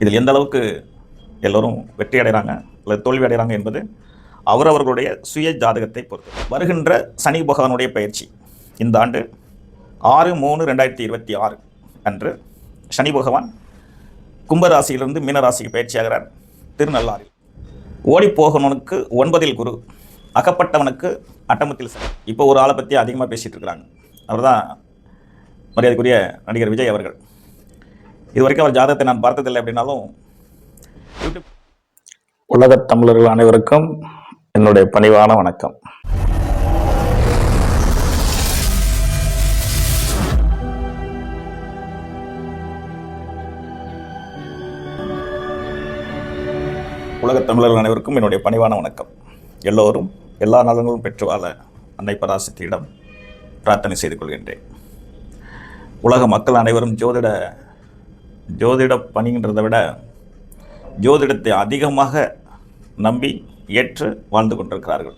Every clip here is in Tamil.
இதில் எந்த அளவுக்கு எல்லோரும் வெற்றி அடைகிறாங்க அல்லது தோல்வி அடைகிறாங்க என்பது அவரவர்களுடைய சுய ஜாதகத்தை பொறுத்து. வருகின்ற சனி பகவானுடைய பயிற்சி இந்த ஆண்டு ஆறு மூணு ரெண்டாயிரத்தி இருபத்தி ஆறு அன்று சனி பகவான் கும்பராசியிலிருந்து மீனராசிக்கு பயிற்சியாகிறார். திருநள்ளாறில். ஓடிப்போகணுனுக்கு ஒன்பதில் குரு அகப்பட்டவனுக்கு அட்டமத்தில் சார் இப்போ ஒரு ஆளை பற்றி அதிகமாக பேசிகிட்டு இருக்கிறாங்க. அவர் தான் மரியாதைக்குரிய நடிகர் விஜய் அவர்கள். இது வரைக்கும் அவர் ஜாதகத்தை நான் பார்த்ததில்லை அப்படின்னாலும் யூடியூப். உலகத் தமிழர்கள் அனைவருக்கும் என்னுடைய பணிவான வணக்கம். உலகத் தமிழர்கள் அனைவருக்கும் என்னுடைய பணிவான வணக்கம். எல்லோரும் எல்லா நலன்களும் பெற்று வாழ அன்னை பராசக்தியிடம் பிரார்த்தனை செய்து கொள்கின்றேன். உலக மக்கள் அனைவரும் ஜோதிட ஜோதிட பணின்றதை விட ஜோதிடத்தை அதிகமாக நம்பி ஏற்று வாழ்ந்து கொண்டிருக்கிறார்கள்.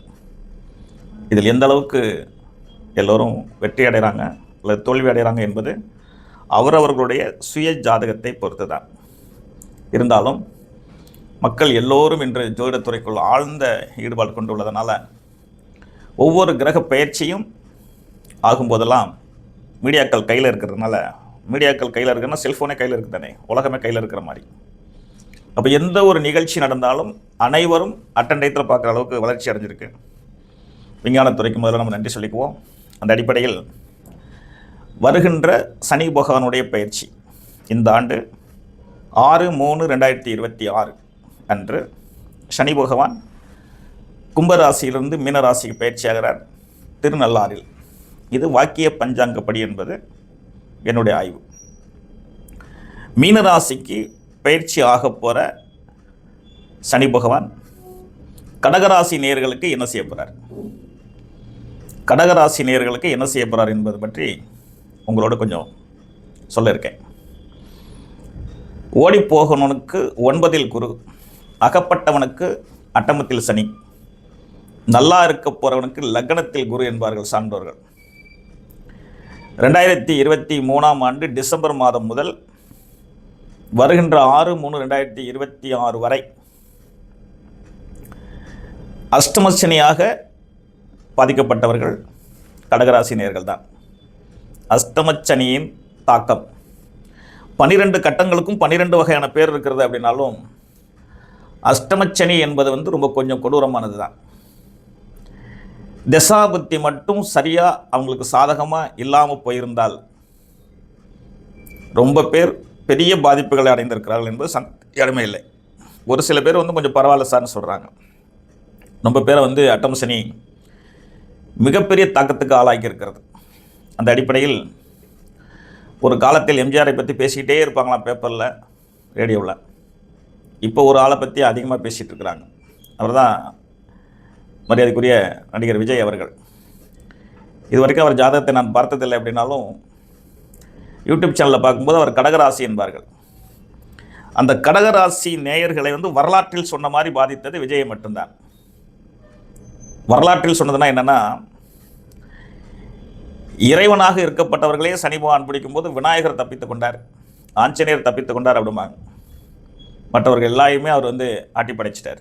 இதில் எந்த அளவுக்கு எல்லோரும் வெற்றி அடைகிறாங்க அல்லது தோல்வி அடைகிறாங்க என்பது அவரவர்களுடைய சுய ஜாதகத்தை பொறுத்து தான் இருந்தாலும் மக்கள் எல்லோரும் இன்று ஜோதிடத்துறைக்குள் ஆழ்ந்த ஈடுபாடு கொண்டுள்ளதனால ஒவ்வொரு கிரக பயிற்சியும் ஆகும்போதெல்லாம் மீடியாக்கள் கையில் இருக்கிறதுனால மீடியாக்கள் கையில் இருக்குன்னா செல்ஃபோனே கையில் இருக்குது தானே உலகமே கையில் இருக்கிற மாதிரி. அப்போ எந்த ஒரு நிகழ்ச்சி நடந்தாலும் அனைவரும் அட்டண்டயத்தில் பார்க்குற அளவுக்கு வளர்ச்சி அடைஞ்சிருக்கு. விஞ்ஞானத்துறைக்கு முதல்ல நம்ம நன்றி சொல்லிக்குவோம். அந்த அடிப்படையில் வருகின்ற சனி பகவானுடைய பயிற்சி இந்த ஆண்டு ஆறு மூணு ரெண்டாயிரத்தி இருபத்தி ஆறு அன்று சனி பகவான் கும்பராசியிலிருந்து மீனராசிக்கு பயிற்சியாகிறார் திருநள்ளாறில். இது வாக்கிய பஞ்சாங்கப்படி என்பது என்னுடைய ஆய்வு. மீனராசிக்கு பயிற்சி ஆக போகிற சனி பகவான் கடகராசி நேயர்களுக்கு என்ன செய்ய போகிறார் கடகராசி நேயர்களுக்கு என்ன செய்ய போகிறார் என்பது பற்றி உங்களோட கொஞ்சம் சொல்லியிருக்கேன் ஓடி போகணுனுக்கு ஒன்பதில் குரு அகப்பட்டவனுக்கு அட்டமத்தில் சனி நல்லா இருக்க போகிறவனுக்கு லக்னத்தில் குரு என்பார்கள் சான்றோர்கள் ரெண்டாயிரத்தி இருபத்தி மூணாம் ஆண்டு டிசம்பர் மாதம் முதல் வருகின்ற ஆறு மூணு ரெண்டாயிரத்தி இருபத்தி ஆறு வரை அஷ்டமசனியாக பாதிக்கப்பட்டவர்கள் கடகராசினியர்கள் தான். அஷ்டமச்சனியின் தாக்கம். பன்னிரெண்டு கட்டங்களுக்கும் பன்னிரெண்டு வகையான பேர் இருக்கிறது அப்படின்னாலும் அஷ்டமச்சனி என்பது வந்து ரொம்ப கொஞ்சம் கொடூரமானது தான் தசாபுத்தி மட்டும் சரியாக அவங்களுக்கு சாதகமாக இல்லாமல் போயிருந்தால் ரொம்ப பேர் பெரிய பாதிப்புகளை அடைந்திருக்கிறார்கள் என்பது சந் இடமே இல்லை. ஒரு சில பேர் வந்து கொஞ்சம் பரவாயில்ல சார்னு சொல்கிறாங்க ரொம்ப பேரை வந்து அட்டமசனி மிகப்பெரிய தாக்கத்துக்கு ஆளாகி இருக்கிறது. அந்த அடிப்படையில் ஒரு காலத்தில் எம்ஜிஆரை பற்றி பேசிக்கிட்டே இருப்பாங்களாம் பேப்பரில் ரேடியோவில். இப்போ ஒரு ஆளை பற்றி அதிகமாக பேசிகிட்டு இருக்கிறாங்க. அவர் தான் மரியாதைக்குரிய நடிகர் விஜய் அவர்கள். இது வரைக்கும் அவர் ஜாதகத்தை நான் பார்த்ததில்லை அப்படின்னாலும் யூடியூப் சேனலில் பார்க்கும்போது அவர் கடகராசி என்பார்கள். அந்த கடகராசி நேயர்களை வந்து வரலாற்றில் சொன்ன மாதிரி பாதித்தது விஜயை மட்டும்தான். வரலாற்றில் சொன்னதுன்னா என்னென்னா இறைவனாக இருக்கப்பட்டவர்களே சனி பகவான் பிடிக்கும்போது விநாயகர் தப்பித்து கொண்டார் ஆஞ்சநேயர் தப்பித்து கொண்டார் அப்படிம்பாங்க. மற்றவர்கள் எல்லாரையுமே அவர் வந்து ஆட்டி படைச்சிட்டார்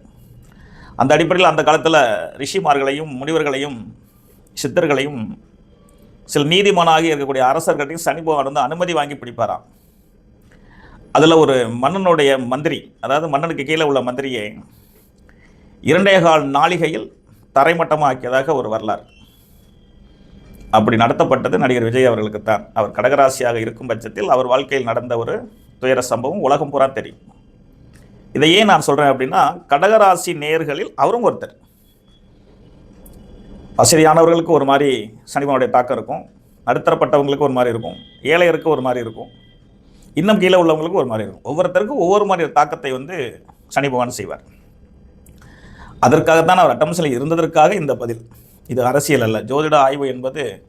அந்த அடிப்படையில் அந்த காலத்தில் ரிஷிமார்களையும் முனிவர்களையும் சித்தர்களையும் சில நீதிமானாகி இருக்கக்கூடிய அரசர்களையும் சனி பகவான் வந்து அனுமதி வாங்கி பிடிப்பாராம். அதில் ஒரு மன்னனுடைய மந்திரி அதாவது மன்னனுக்கு கீழே உள்ள மந்திரியை இரண்டே கால் நாளிகையில் தரைமட்டமாக ஆக்கியதாக ஒரு வரலாறு. அப்படி நடத்தப்பட்டது நடிகர் விஜய் அவர்களுக்கு தான் அவர் கடகராசியாக இருக்கும் பட்சத்தில் அவர் வாழ்க்கையில் நடந்த ஒரு துயர சம்பவம் உலகம் பூரா தெரியும். இதை ஏன் நான் சொல்கிறேன் அப்படின்னா கடகராசி நேர்களில் அவரும் ஒருத்தர். வசதியானவர்களுக்கு ஒரு மாதிரி சனிமனுடைய தாக்கம் இருக்கும். நடுத்தரப்பட்டவங்களுக்கு ஒரு மாதிரி இருக்கும். ஏழையருக்கு ஒரு மாதிரி இருக்கும். இன்னும் கீழே உள்ளவங்களுக்கு ஒரு மாதிரி இருக்கும். ஒவ்வொருத்தருக்கும் ஒவ்வொரு மாதிரி தாக்கத்தை வந்து சனி பகவான் செய்வார். அதற்காகத்தான் அவர் அட்டம்சில் இருந்ததற்காக இந்த பதில். இது அரசியல் அல்ல. ஜோதிட ஆய்வு என்பது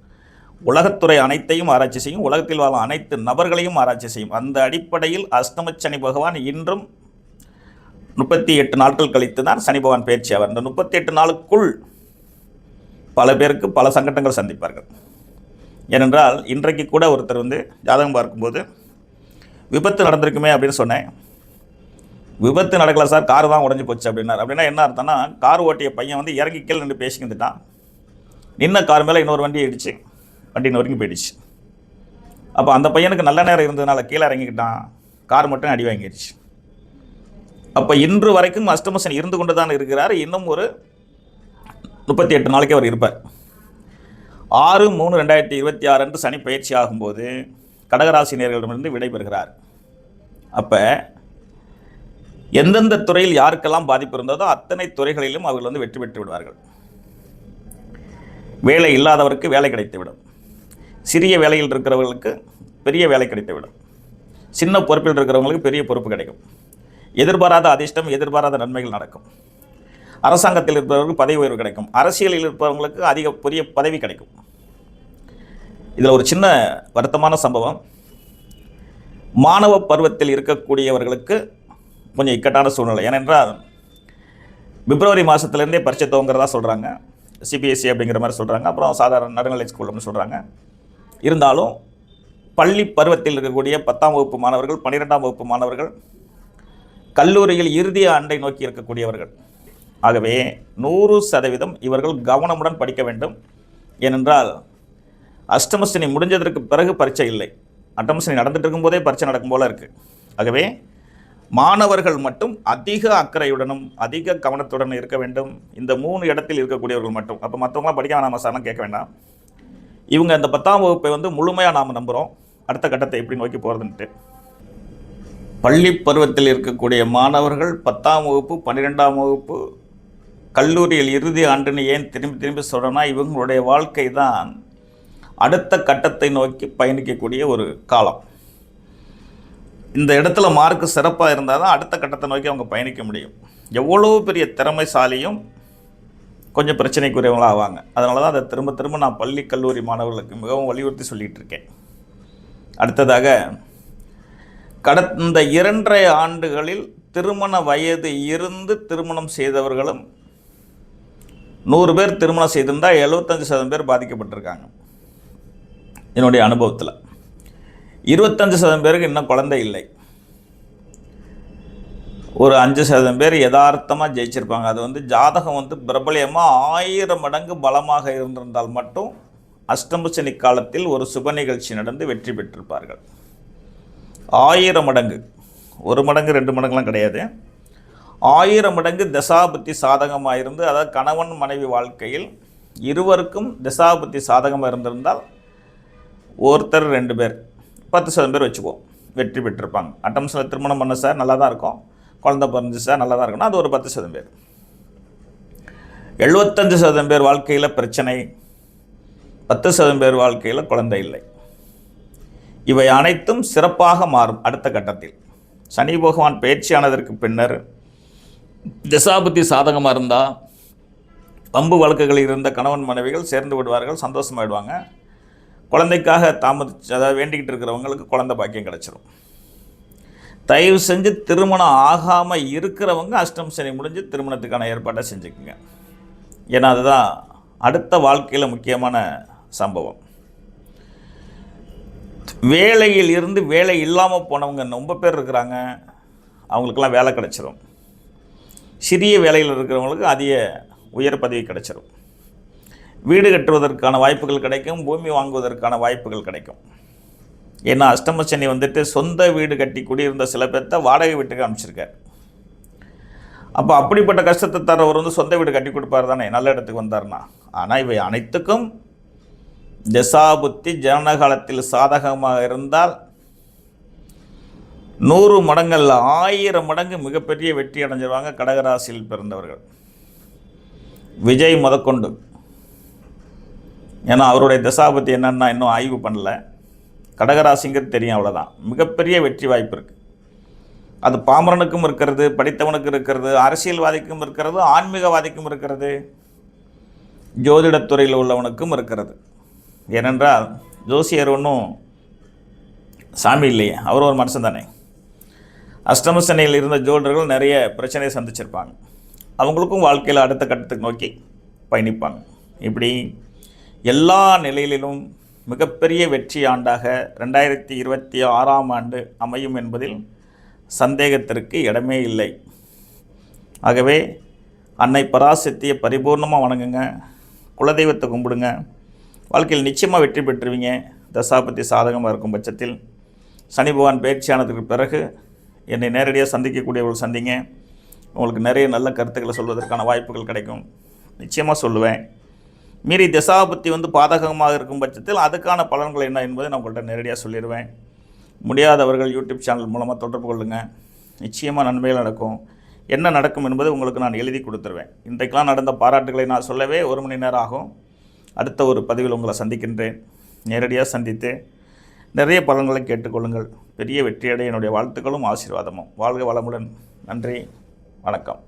உலகத்துறை அனைத்தையும் ஆராய்ச்சி செய்யும். உலகத்தில் வாழும் அனைத்து நபர்களையும் ஆராய்ச்சி செய்யும். அந்த அடிப்படையில் அஷ்டமச்சனி பகவான் இன்றும் முப்பத்தி எட்டு நாட்கள் கழித்து தான் சனி பகவான் பயிற்சி அவர். இந்த முப்பத்தி எட்டு நாளுக்குள் பல பேருக்கு பல சங்கடங்கள் சந்திப்பார்கள். ஏனென்றால் இன்றைக்கு கூட ஒருத்தர் வந்து ஜாதகம் பார்க்கும்போது விபத்து நடந்திருக்குமே அப்படின்னு சொன்னேன். விபத்து நடக்கலை சார் கார் தான் உடஞ்சி போச்சு அப்படின்னார். அப்படின்னா என்ன அர்த்தம்னா கார் ஓட்டிய பையன் வந்து இறங்கி கீழே நின்று பேசிக்கிட்டுட்டான். நின்ன கார் மேலே இன்னொரு வண்டி ஆயிடுச்சு வண்டி நொறுங்கி போயிடுச்சு. அப்போ அந்த பையனுக்கு நல்ல நேரம் இருந்ததுனால கீழே இறங்கிக்கிட்டான். கார் மட்டும் அடி வாங்கிடுச்சு அப்போ இன்று வரைக்கும் அஷ்டமசன் இருந்து கொண்டு தான் இருக்கிறார். இன்னும் ஒரு முப்பத்தி எட்டு நாளைக்கு அவர் இருப்பார். ஆறு மூணு ரெண்டாயிரத்தி இருபத்தி ஆறு அன்று சனி பயிற்சி ஆகும்போது கடகராசினியர்களிடமிருந்து விடைபெறுகிறார். அப்போ எந்தெந்த துறையில் யாருக்கெல்லாம் பாதிப்பு இருந்ததோ அத்தனை துறைகளிலும் அவர்கள் வந்து வெற்றி பெற்று விடுவார்கள். வேலை இல்லாதவருக்கு வேலை கிடைத்துவிடும். சிறிய வேலையில் இருக்கிறவர்களுக்கு பெரிய வேலை கிடைத்துவிடும். சின்ன பொறுப்பில் இருக்கிறவங்களுக்கு பெரிய பொறுப்பு கிடைக்கும். எதிர்பாராத அதிர்ஷ்டம் எதிர்பாராத நன்மைகள் நடக்கும். அரசாங்கத்தில் இருப்பவர்களுக்கு பதவி உயர்வு கிடைக்கும். அரசியலில் இருப்பவங்களுக்கு அதிக பெரிய பதவி கிடைக்கும். இதில் ஒரு சின்ன வருத்தமான சம்பவம். மாணவ பருவத்தில் இருக்கக்கூடியவர்களுக்கு கொஞ்சம் இக்கட்டான சூழ்நிலை. ஏனென்றால் பிப்ரவரி மாதத்துலேருந்தே பரீட்சை துவங்குறதா சொல்கிறாங்க சிபிஎஸ்சி அப்படிங்கிற மாதிரி சொல்கிறாங்க அப்புறம் சாதாரண நடுநிலை ஸ்கூல் அப்படின்னு சொல்கிறாங்க இருந்தாலும் பள்ளி பருவத்தில் இருக்கக்கூடிய பத்தாம் வகுப்பு மாணவர்கள் பன்னிரெண்டாம் வகுப்பு மாணவர்கள் கல்லூரியில் இறுதி ஆண்டை நோக்கி இருக்கக்கூடியவர்கள். ஆகவே நூறு சதவீதம் இவர்கள் கவனமுடன் படிக்க வேண்டும். ஏனென்றால் அஷ்டமசனி முடிஞ்சதற்கு பிறகு பரீட்சை இல்லை. அட்டமசனி நடந்துட்டு இருக்கும்போதே பரீட்சை நடக்கும் போல இருக்குது ஆகவே மாணவர்கள் மட்டும் அதிக அக்கறையுடனும் அதிக கவனத்துடன் இருக்க வேண்டும். இந்த மூணு இடத்தில் இருக்கக்கூடியவர்கள் மட்டும். அப்போ மற்றவங்களாம் படிக்க வேணாம் சார்லாம் கேட்க வேண்டாம். இவங்க இந்த பத்தாம் வகுப்பை வந்து முழுமையாக நாம் நம்புகிறோம் அடுத்த கட்டத்தை எப்படி நோக்கி போகிறதுன்ட்டு பள்ளி பருவத்தில் இருக்கக்கூடிய மாணவர்கள் பத்தாம் வகுப்பு பன்னிரெண்டாம் வகுப்பு கல்லூரியில் இறுதி ஆண்டுன்னு ஏன் திரும்பி திரும்பி சொல்கிறேன்னா இவங்களுடைய வாழ்க்கை தான் அடுத்த கட்டத்தை நோக்கி பயணிக்கக்கூடிய ஒரு காலம். இந்த இடத்துல மார்க் சிறப்பாக இருந்தால் தான் அடுத்த கட்டத்தை நோக்கி அவங்க பயணிக்க முடியும். எவ்வளோ பெரிய திறமைசாலியும் கொஞ்சம் பிரச்சனைக்குரியவங்களாக ஆவாங்க. அதனால தான் அதை திரும்ப திரும்ப நான் பள்ளி கல்லூரி மாணவர்களுக்கு மிகவும் வலியுறுத்தி சொல்லிகிட்டு இருக்கேன். அடுத்ததாக கடந்த இரண்டரை ஆண்டுகளில் திருமண வயது இருந்து திருமணம் செய்தவர்களும் நூறு பேர் திருமணம் செய்திருந்தால் எழுபத்தஞ்சு சதவீதம் பேர் பாதிக்கப்பட்டிருக்காங்க. என்னுடைய அனுபவத்தில். இருபத்தஞ்சு சதவீதம் பேருக்கு இன்னும் குழந்தை இல்லை. ஒரு அஞ்சு சதவீதம் பேர் யதார்த்தமாக ஜெயிச்சிருப்பாங்க. அது வந்து ஜாதகம் வந்து பிரபலியமாக ஆயிரம் மடங்கு பலமாக இருந்திருந்தால் மட்டும் அஷ்டமசனி காலத்தில் ஒரு சுப நிகழ்ச்சி நடந்து வெற்றி பெற்றிருப்பார்கள். ஆயிரம் மடங்கு. ஒரு மடங்கு ரெண்டு மடங்குலாம் கிடையாது. ஆயிரம் மடங்கு தசாபுத்தி சாதகமாக இருந்து அதாவது கணவன் மனைவி வாழ்க்கையில் இருவருக்கும் தசாபுத்தி சாதகமாக இருந்திருந்தால் ஒருத்தர் ரெண்டு பேர் பத்து சதவீதம் பேர் வச்சுக்குவோம். வெற்றி பெற்றிருப்பாங்க. அட்டம்ஸில் திருமணம் பண்ண சார் நல்லா தான் இருக்கும். குழந்த பிறந்து சார் நல்லா தான் இருக்குன்னா அது ஒரு பத்து சதவீதம் பேர். எழுபத்தஞ்சு சதவீதம் பேர் வாழ்க்கையில் பிரச்சனை பத்து சதவீதம் பேர் வாழ்க்கையில் குழந்தை இல்லை. இவை அனைத்தும் சிறப்பாக மாறும் அடுத்த கட்டத்தில். சனி பகவான் பயிற்சியானதற்கு பின்னர் திசாபுத்தி சாதகமாக இருந்தால் பம்பு வழக்குகளில் இருந்த கணவன் மனைவிகள் சேர்ந்து விடுவார்கள் சந்தோஷமாயிடுவாங்க. குழந்தைக்காக தாமதிச்சு அதாவது வேண்டிக்கிட்டு இருக்கிறவங்களுக்கு குழந்தை பாக்கியம் கிடச்சிரும். தயவு செஞ்சு திருமணம் ஆகாமல் இருக்கிறவங்க அஷ்டம் சனி முடிஞ்சு திருமணத்துக்கான ஏற்பாட்டை செஞ்சுக்குங்க. ஏன்னா அதுதான் அடுத்த வாழ்க்கையில் முக்கியமான சம்பவம். வேலையில் இருந்து வேலை இல்லாமல் போனவங்க ரொம்ப பேர் இருக்கிறாங்க. அவங்களுக்கெல்லாம் வேலை கிடச்சிரும். சிறிய வேலையில் இருக்கிறவங்களுக்கு அதிக உயர் பதவி கிடைச்சிரும். வீடு கட்டுவதற்கான வாய்ப்புகள் கிடைக்கும். பூமி வாங்குவதற்கான வாய்ப்புகள் கிடைக்கும். ஏன்னா அஷ்டம சனி வந்துட்டு சொந்த வீடு கட்டி குடியிருந்த சில பேர்த்த வாடகை வீட்டுக்கு அனுப்பிச்சிருக்கார். அப்போ அப்படிப்பட்ட கஷ்டத்தை தரவர் வந்து சொந்த வீடு கட்டி கொடுப்பார் தானே? நல்ல இடத்துக்கு வந்தார்னா ஆனால் இவை அனைத்துக்கும் தசாபுத்தி ஜனகாலத்தில் சாதகமாக இருந்தால் நூறு மடங்கள் ஆயிரம் மடங்கு மிகப்பெரிய வெற்றி அடைஞ்சிருவாங்க கடகராசியில் பிறந்தவர்கள். விஜய் முதற்கொண்டு. ஏன்னா அவருடைய தசாபத்தி என்னன்னா இன்னும் ஆய்வு பண்ணல. கடகராசிங்கிறது தெரியும் அவ்வளோதான் மிகப்பெரிய வெற்றி வாய்ப்பு இருக்குது அது பாமரனுக்கும் இருக்கிறது படித்தவனுக்கும் இருக்கிறது அரசியல்வாதிக்கும் இருக்கிறது ஆன்மீகவாதிக்கும் இருக்கிறது ஜோதிடத்துறையில் உள்ளவனுக்கும் இருக்கிறது. ஏனென்றால் ஜோசியர் ஒன்றும் சாமி இல்லையே அவர் ஒரு மனுஷன் தானே. அஷ்டமசனையில் இருந்த ஜோடர்கள் நிறைய பிரச்சனையை சந்திச்சிருப்பாங்க. அவங்களுக்கும் வாழ்க்கையில் அடுத்த கட்டத்துக்கு நோக்கி பயணிப்பாங்க. இப்படி எல்லா நிலையிலும் மிகப்பெரிய வெற்றி ஆண்டாக ரெண்டாயிரத்தி இருபத்தி ஆறாம் ஆண்டு அமையும் என்பதில் சந்தேகத்திற்கு இடமே இல்லை. ஆகவே அன்னை பராசக்தியை பரிபூர்ணமாக வணங்குங்க குலதெய்வத்தை கும்பிடுங்க வாழ்க்கையில் நிச்சயமாக வெற்றி பெற்றுவீங்க. தசாபத்தி சாதகமாக இருக்கும் பட்சத்தில். சனி பகவான் பயிற்சியானதுக்கு பிறகு என்னை நேரடியாக சந்திக்கக்கூடியவர்கள் சந்திங்க. உங்களுக்கு நிறைய நல்ல கருத்துக்களை சொல்வதற்கான வாய்ப்புகள் கிடைக்கும். நிச்சயமாக சொல்லுவேன். மீறி தசாபத்தி வந்து பாதகமாக இருக்கும் பட்சத்தில் அதுக்கான பலன்கள் என்ன என்பதை நான் உங்கள்கிட்ட நேரடியாக சொல்லிடுவேன் முடியாதவர்கள் யூடியூப் சேனல் மூலமாக தொடர்பு கொள்ளுங்கள் நிச்சயமாக நன்மைகள் நடக்கும். என்ன நடக்கும் என்பதை உங்களுக்கு நான் எழுதி கொடுத்துருவேன். இன்றைக்கெலாம் நடந்த பாராட்டுகளை நான் சொல்லவே ஒரு மணி நேரம் ஆகும். அடுத்த ஒரு பதிவில் உங்களை சந்திக்கின்றேன். நேரடியாக சந்தித்து நிறைய பலன்களை கேட்டுக்கொள்ளுங்கள். பெரிய வெற்றியடைய என்னுடைய வாழ்த்துக்களும் ஆசீர்வாதமும். வாழ்க வளமுடன். நன்றி. வணக்கம்.